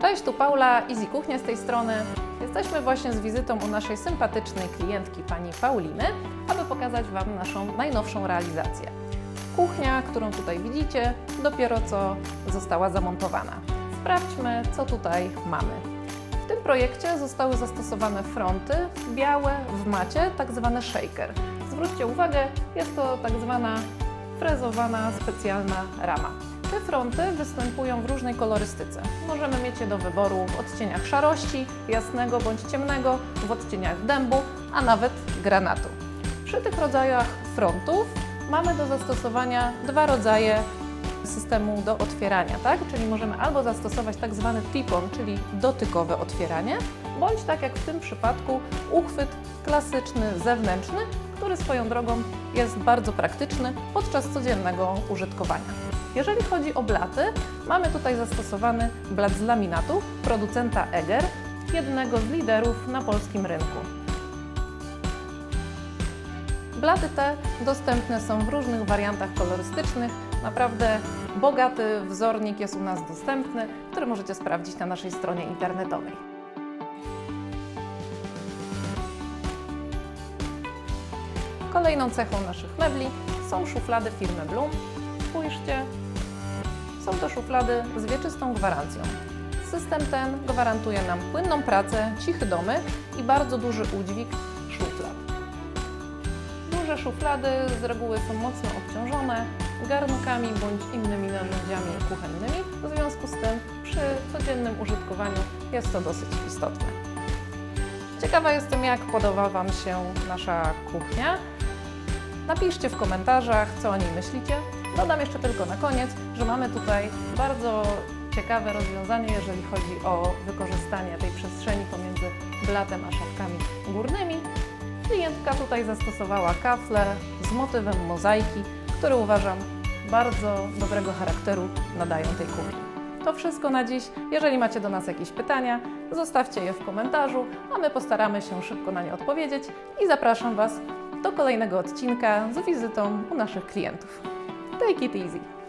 Cześć, tu Paula, Easy Kuchnia z tej strony. Jesteśmy właśnie z wizytą u naszej sympatycznej klientki, pani Pauliny, aby pokazać Wam naszą najnowszą realizację. Kuchnia, którą tutaj widzicie, dopiero co została zamontowana. Sprawdźmy, co tutaj mamy. W tym projekcie zostały zastosowane fronty białe w macie, tak zwany shaker. Zwróćcie uwagę, jest to tak zwana frezowana specjalna rama. Te fronty występują w różnej kolorystyce. Możemy mieć je do wyboru w odcieniach szarości, jasnego bądź ciemnego, w odcieniach dębu, a nawet granatu. Przy tych rodzajach frontów mamy do zastosowania dwa rodzaje systemu do otwierania, tak? Czyli możemy albo zastosować tak zwany tip-on, czyli dotykowe otwieranie, bądź tak jak w tym przypadku uchwyt klasyczny zewnętrzny, który swoją drogą jest bardzo praktyczny podczas codziennego użytkowania. Jeżeli chodzi o blaty, mamy tutaj zastosowany blat z laminatu producenta Eger, jednego z liderów na polskim rynku. Blaty te dostępne są w różnych wariantach kolorystycznych. Naprawdę bogaty wzornik jest u nas dostępny, który możecie sprawdzić na naszej stronie internetowej. Kolejną cechą naszych mebli są szuflady firmy Bloom. Spójrzcie, są to szuflady z wieczystą gwarancją. System ten gwarantuje nam płynną pracę, cichy domy i bardzo duży udźwig szuflad. Duże szuflady z reguły są mocno obciążone garnkami bądź innymi narzędziami kuchennymi, w związku z tym przy codziennym użytkowaniu jest to dosyć istotne. Ciekawa jestem, jak podoba Wam się nasza kuchnia. Napiszcie w komentarzach, co o niej myślicie. Dodam jeszcze tylko na koniec, że mamy tutaj bardzo ciekawe rozwiązanie, jeżeli chodzi o wykorzystanie tej przestrzeni pomiędzy blatem a szafkami górnymi. Klientka tutaj zastosowała kafle z motywem mozaiki, które uważam bardzo dobrego charakteru nadają tej kuchni. To wszystko na dziś. Jeżeli macie do nas jakieś pytania, zostawcie je w komentarzu, a my postaramy się szybko na nie odpowiedzieć i zapraszam Was do kolejnego odcinka z wizytą u naszych klientów. Take it easy!